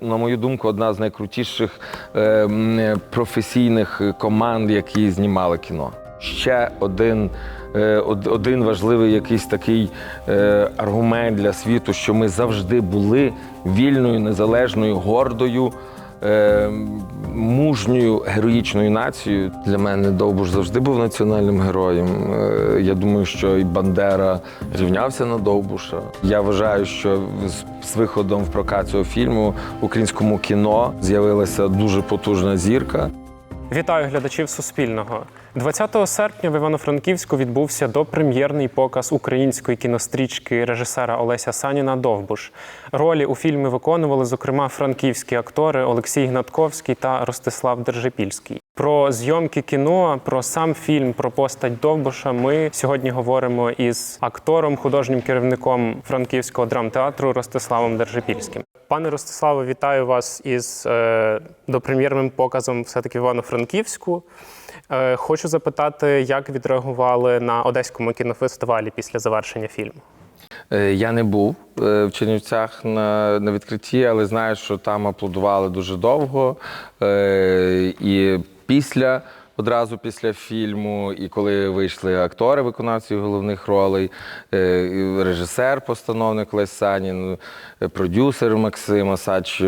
На мою думку, одна з найкрутіших е, професійних команд, які знімали кіно. Ще один, е, один важливий якийсь такий е, аргумент для світу, що ми завжди були вільною, незалежною, гордою. Е, Мужньою героїчною нацією для мене Довбуш завжди був національним героєм. Е, Я думаю, що і Бандера рівнявся на Довбуша. Я вважаю, що з- з виходом в прокат цього фільму в українському кіно з'явилася дуже потужна зірка. Вітаю глядачів Суспільного. 20 серпня в Івано-Франківську відбувся допрем'єрний показ української кінострічки режисера Олеся Саніна Довбуш. Ролі у фільмі виконували, зокрема, франківські актори Олексій Гнатковський та Ростислав Держипільський. Про зйомки кіно, про сам фільм, про постать Довбуша ми сьогодні говоримо із актором, художнім керівником франківського драмтеатру Ростиславом Держипільським. Пане Ростиславе, вітаю вас із е, допрем'єрним показом все-таки Івано-Франківську. Е, хочу запитати, як відреагували на Одеському кінофестивалі після завершення фільму? Е, Я не був в Чернівцях на, на відкритті, але знаю, що там аплодували дуже довго. І після, одразу після фільму, і коли вийшли актори, виконавці головних ролей, е, режисер, постановник Лесь Санін, е, продюсер Максим Асач, е,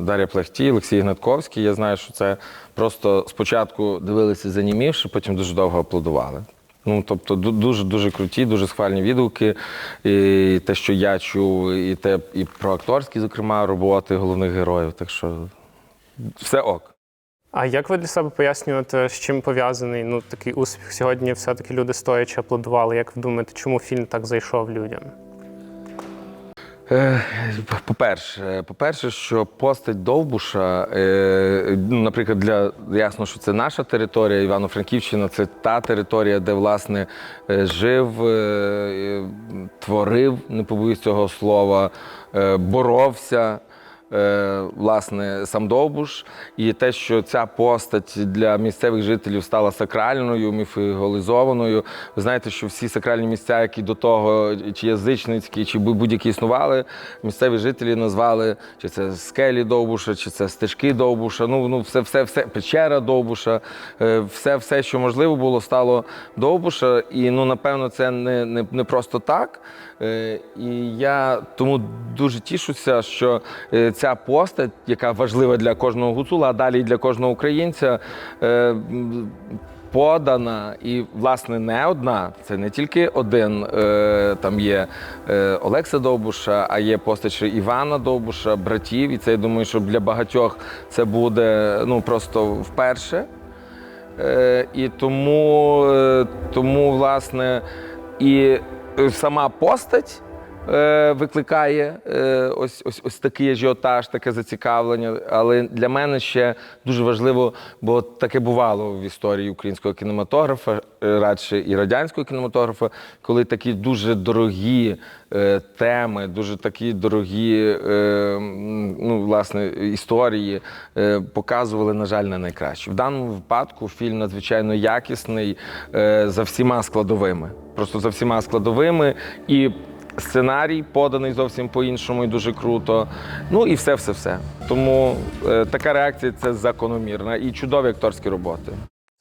Дар'я Плахтій, Олексій Гнатковський. Я знаю, що це просто спочатку дивилися занімівши, потім дуже довго аплодували. Ну, тобто, дуже дуже круті, дуже схвальні відгуки. І те, що я чув, і те, і про акторські, зокрема, роботи головних героїв. Так що все ок. А як ви для себе пояснюєте, з чим пов'язаний ну, такий успіх? Сьогодні все-таки люди стоячи аплодували. Як ви думаєте, чому фільм так зайшов людям? Е, По-перше, по-перше, що постать Довбуша, е, ну, наприклад, для ясно, що це наша територія, Івано-Франківщина, це та територія, де власне е, жив, творив, не побоюсь цього слова, боровся. Е, Власне, сам Довбуш, і те, що ця постать для місцевих жителів стала сакральною, міфологізованою. Ви знаєте, що всі сакральні місця, які до того, чи язичницькі, чи будь- будь-які існували, місцеві жителі назвали чи це скелі Довбуша, чи це стежки Довбуша. Ну, ну все, все, все, печера Довбуша, е, все, все, що можливо було, стало Довбуша. І ну, напевно, це не, не, не просто так. Е, І я тому дуже тішуся, що е, ця постать, яка важлива для кожного гуцула, а далі і для кожного українця. е, Подана і, власне, не одна. Це не тільки один. Там є Олекса Довбуша, а є постать ще Івана Довбуша, братів. І це я думаю, що для багатьох це буде ну просто вперше. І тому, тому, власне, і сама постать е, викликає е, ось, ось, ось такий ажіотаж, таке зацікавлення. Але для мене ще дуже важливо, бо таке бувало в історії українського кінематографа, е, радше і радянського кінематографа, коли такі дуже дорогі е, теми, дуже такі дорогі е, ну, власне, історії е, показували, на жаль, не найкраще. В даному випадку фільм надзвичайно якісний е, за всіма складовими. Просто за всіма складовими. І сценарій поданий зовсім по-іншому і дуже круто. Ну і все-все-все. Тому е, така реакція це закономірна і чудові акторські роботи.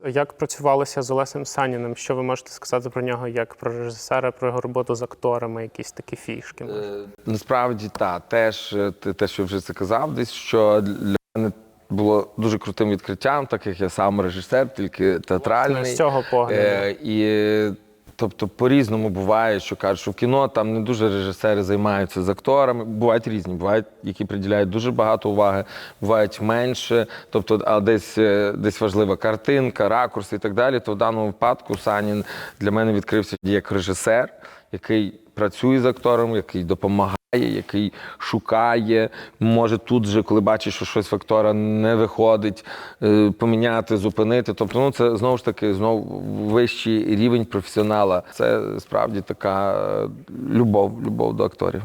Як працювалося з Олесем Саніним? Що ви можете сказати про нього як про режисера, про його роботу з акторами, якісь такі фішки? може? Е, Насправді так, теж е, те, те, що вже це казав, десь що для мене було дуже крутим відкриттям, так як я сам режисер, тільки театральний. з цього погляду. Е, і тобто по-різному буває, що кажуть, що в кіно там не дуже режисери займаються з акторами. Бувають різні, бувають, які приділяють дуже багато уваги, бувають менше. Тобто, а десь, е, десь важлива картинка, ракурс і так далі. То в даному випадку Санін для мене відкрився як режисер, який працює з актором, який допомагає. Який шукає, може тут же, коли бачить, що щось в актора не виходить, е, поміняти, зупинити. Тобто, ну це знову ж таки знову вищий рівень професіонала. Це справді така е, любов, любов до акторів.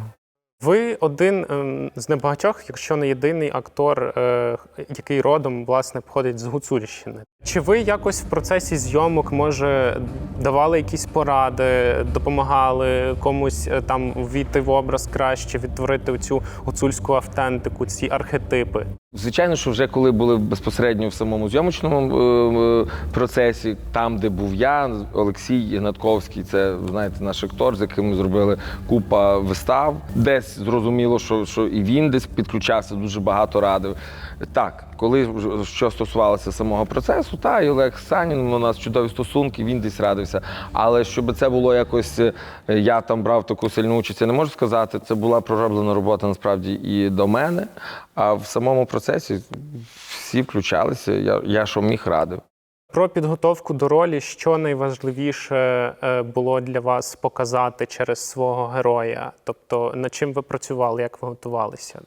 Ви один ем, з небагатьох, якщо не єдиний актор, е, який родом власне походить з Гуцульщини. Чи ви якось в процесі зйомок може давали якісь поради, допомагали комусь е, там ввійти в образ краще, відтворити цю гуцульську автентику, ці архетипи? Звичайно, що вже коли були безпосередньо в самому зйомочному е, е, процесі, там, де був я, Олексій Гнатковський, це знаєте, наш актор, з яким ми зробили купа вистав. Десь зрозуміло, що, що і він десь підключався, дуже багато радив. Так, коли що стосувалося самого процесу, та і Олег Санін, у нас чудові стосунки, він десь радився. Але щоб це було якось, е, я там брав таку сильну участь, я не можу сказати. Це була пророблена робота насправді і до мене. А в самому процесі всі включалися. Я, я що міг радив. Про підготовку до ролі, що найважливіше е, було для вас показати через свого героя? Тобто над чим ви працювали, як ви готувалися?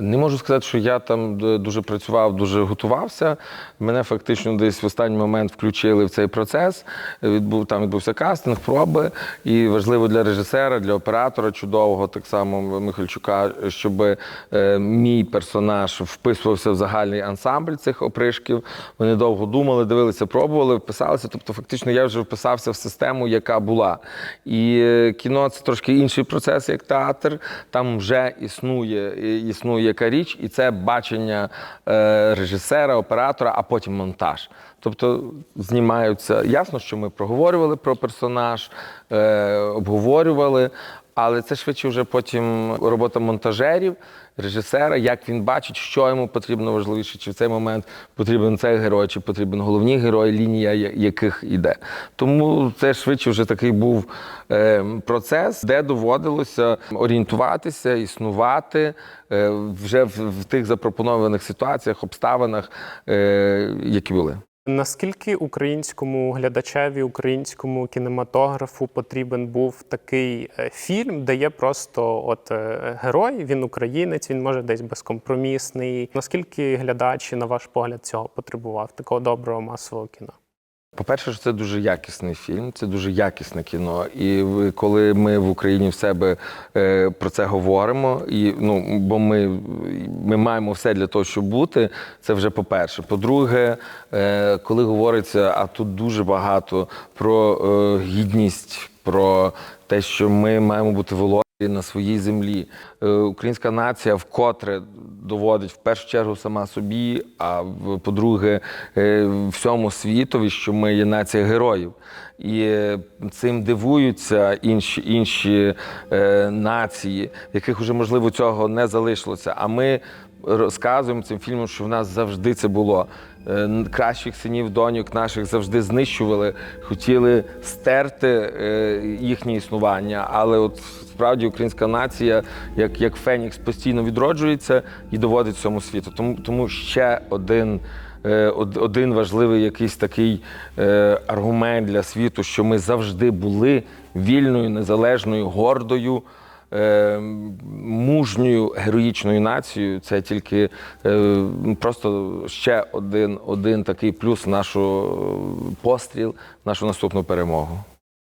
Не можу сказати, що я там дуже працював, дуже готувався. Мене фактично десь в останній момент включили в цей процес. Відбув там відбувся кастинг, проби. І важливо для режисера, для оператора чудового, так само Михальчука, щоб е, мій персонаж вписувався в загальний ансамбль цих опришків. Вони довго думали, дивилися, пробували, вписалися. Тобто, фактично, я вже вписався в систему, яка була. І е, кіно це трошки інший процес, як театр. Там вже існує, існує яка річ, і це бачення е, режисера, оператора, а потім монтаж. Тобто знімаються. Ясно, що ми проговорювали про персонаж, е, обговорювали, але це швидше вже потім робота монтажерів, режисера, як він бачить, що йому потрібно важливіше, чи в цей момент потрібен цей герой, чи потрібен головний герой, лінія яких іде. Тому це швидше вже такий був е, процес, де доводилося орієнтуватися, існувати е, вже в, в тих запропонованих ситуаціях, обставинах, е, які були. Наскільки українському глядачеві, українському кінематографу потрібен був такий е, фільм, де є просто от е, герой, він українець, він може десь безкомпромісний. Наскільки глядач, на ваш погляд, цього потребував такого доброго масового кіно? По-перше, що це дуже якісний фільм, це дуже якісне кіно. І коли ми в Україні в себе е, про це говоримо, і ну бо ми, ми маємо все для того, щоб бути, це вже по-перше. По-друге, е, коли говориться, а тут дуже багато про е, гідність, про те, що ми маємо бути володарі на своїй землі. Е, Українська нація вкотре доводить в першу чергу сама собі, а по-друге, е, всьому світові, що ми є нація героїв. І е, цим дивуються інші, інші нації, яких вже можливо цього не залишилося. А ми розказуємо цим фільмом, що в нас завжди це було. Е, Кращих синів, доньок наших завжди знищували, хотіли стерти е, їхнє існування. Але от справді українська нація, як, як Фенікс, постійно відроджується і доводить всьому світу. Тому, тому ще один. е, Один важливий якийсь такий аргумент для світу, що ми завжди були вільною, незалежною, гордою, мужньою, героїчною нацією. Це тільки е, просто ще один, один такий плюс нашого е, постріл, нашу наступну перемогу.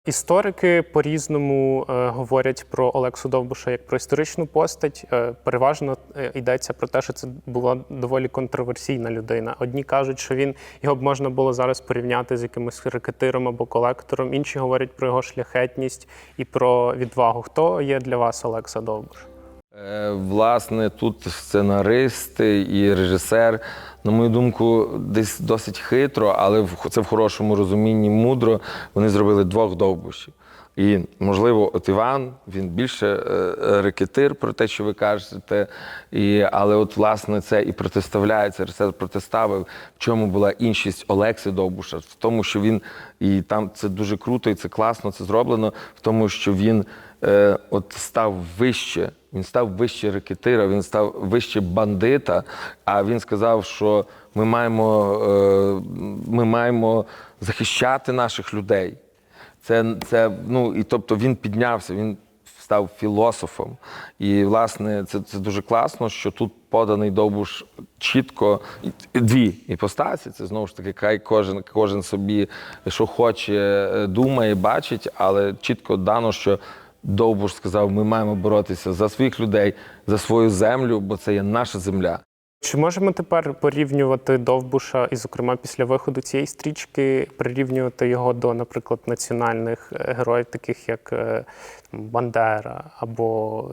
Історики по-різному е, говорять про Олексу Довбуша як про історичну постать. Е, переважно е, йдеться про те, що це була доволі контроверсійна людина. Одні кажуть, що він його б можна було зараз порівняти з якимось рекетиром або колектором. Інші говорять про його шляхетність і про відвагу. Хто є для вас Олекса Довбуш? Е, Власне, тут сценаристи і режисер, на мою думку, десь досить хитро, але це в хорошому розумінні мудро. Вони зробили двох довбушів. І, можливо, от Іван, він більше е, рекетир про те, що ви кажете. І, але от, власне, це і протиставляється, режисер протиставив, в чому була іншість Олекси Довбуша, в тому, що він, і там це дуже круто, і це класно, це зроблено, в тому, що він е, от став вище. Він став вище рекетира, він став вище бандита. А він сказав, що ми маємо, е, ми маємо захищати наших людей. Це, це, ну, і тобто він піднявся, він став філософом. І, власне, це, це дуже класно, що тут поданий Довбуш чітко дві іпостасі. Це знову ж таки, хай кожен, кожен собі що хоче, е, думає, бачить, але чітко дано, що Довбуш сказав: ми маємо боротися за своїх людей, за свою землю, бо це є наша земля. Чи можемо тепер порівнювати Довбуша, і, зокрема, після виходу цієї стрічки, прирівнювати його до, наприклад, національних е, героїв, таких як е, Бандера або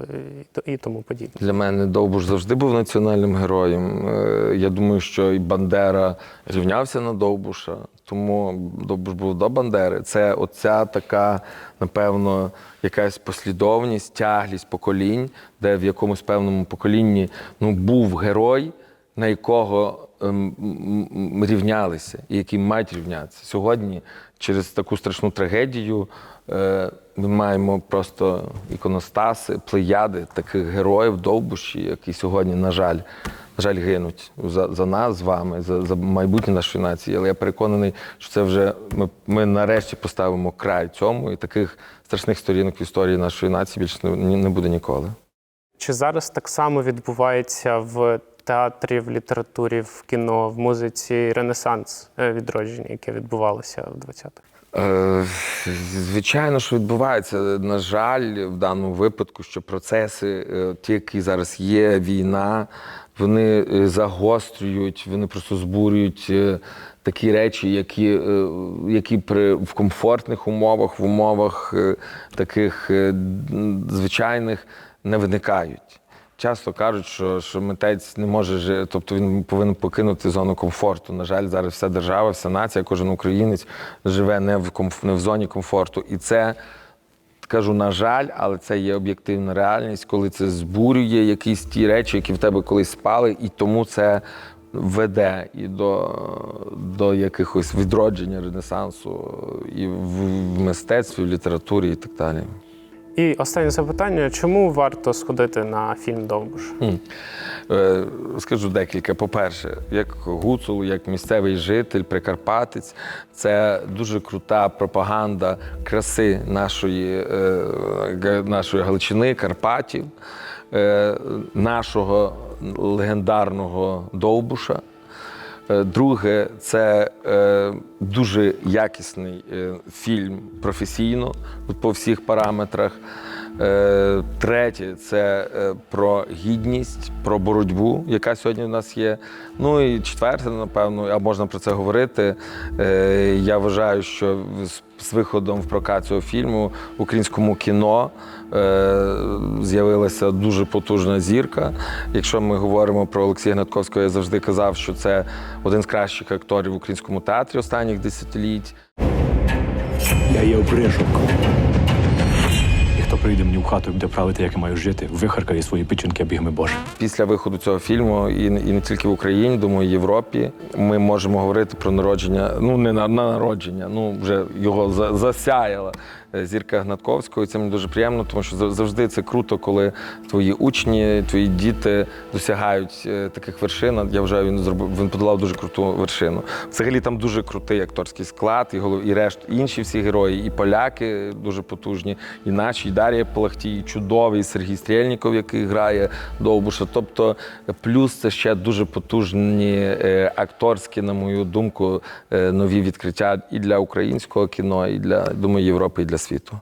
е, і тому подібне? Для мене Довбуш завжди був національним героєм. Е, Я думаю, що і Бандера рівнявся на Довбуша, тому Довбуш був до Бандери. Це оця така, напевно, якась послідовність, тяглість поколінь, де в якомусь певному поколінні ну, був герой, на якого ем, рівнялися і який мають рівнятися. Сьогодні через таку страшну трагедію ми маємо просто іконостаси, плеяди таких героїв довбуші, які сьогодні, на жаль, на жаль, гинуть за, за нас з вами, за, за майбутнє нашої нації. Але я переконаний, що це вже ми, ми нарешті поставимо край цьому, і таких страшних сторінок в історії нашої нації більше не, не буде ніколи. Чи зараз так само відбувається в театрі, в літературі, в кіно, в музиці Ренесанс е, відродження, яке відбувалося в 20-х? Е, Звичайно, що відбувається. На жаль, в даному випадку, що процеси, е, ті, які зараз є, війна, вони е, загострюють, вони просто збурюють такі речі, які, які при в комфортних умовах, в умовах таких звичайних не виникають. Часто кажуть, що, що митець не може жити, тобто він повинен покинути зону комфорту. На жаль, зараз вся держава, вся нація, кожен українець живе не в комф... не в зоні комфорту. І це кажу, на жаль, але це є об'єктивна реальність, коли це збурює якісь ті речі, які в тебе колись спали, і тому це веде і до, до якихось відродження Ренесансу, і в, в мистецтві, в літературі і так далі. І останнє запитання: чому варто сходити на фільм Довбуш? Е, Скажу декілька. По-перше, як гуцул, як місцевий житель, прикарпатець, це дуже крута пропаганда краси нашої, е, нашої Галичини, Карпатів, е, нашого легендарного Довбуша. Е, Друге, це е, дуже якісний е, фільм професійно по всіх параметрах. Е, третє це е, про гідність, про боротьбу, яка сьогодні в нас є. Ну і четверте, напевно, а можна про це говорити. Е, я вважаю, що з, виходом в прокат цього фільму в українському кіно з'явилася дуже потужна зірка. Якщо ми говоримо про Олексія Гнатковського, я завжди казав, що це один з кращих акторів в українському театрі останніх десятиліть. Я є опришок. Хто прийде мені в хату і буде правити, як я маю жити, вихаркає свої печінки бігми Боже. Після виходу цього фільму, і, і не тільки в Україні, думаю, і Європі, ми можемо говорити про народження. Ну не на, на народження, ну вже його за, засяяла е, зірка Гнатковського. І це мені дуже приємно, тому що завжди це круто, коли твої учні, твої діти досягають е, таких вершин. Я вважаю, він зробив він подолав дуже круту вершину. Взагалі там дуже крутий акторський склад, і голов, і решт інші всі герої, і поляки дуже потужні, і наші, і Дар'я Палахтій, чудовий Сергій Стрєльніков, який грає Довбуша. Тобто, плюс це ще дуже потужні е, акторські, на мою думку, е, нові відкриття і для українського кіно, і для думаю, Європи, і для світу.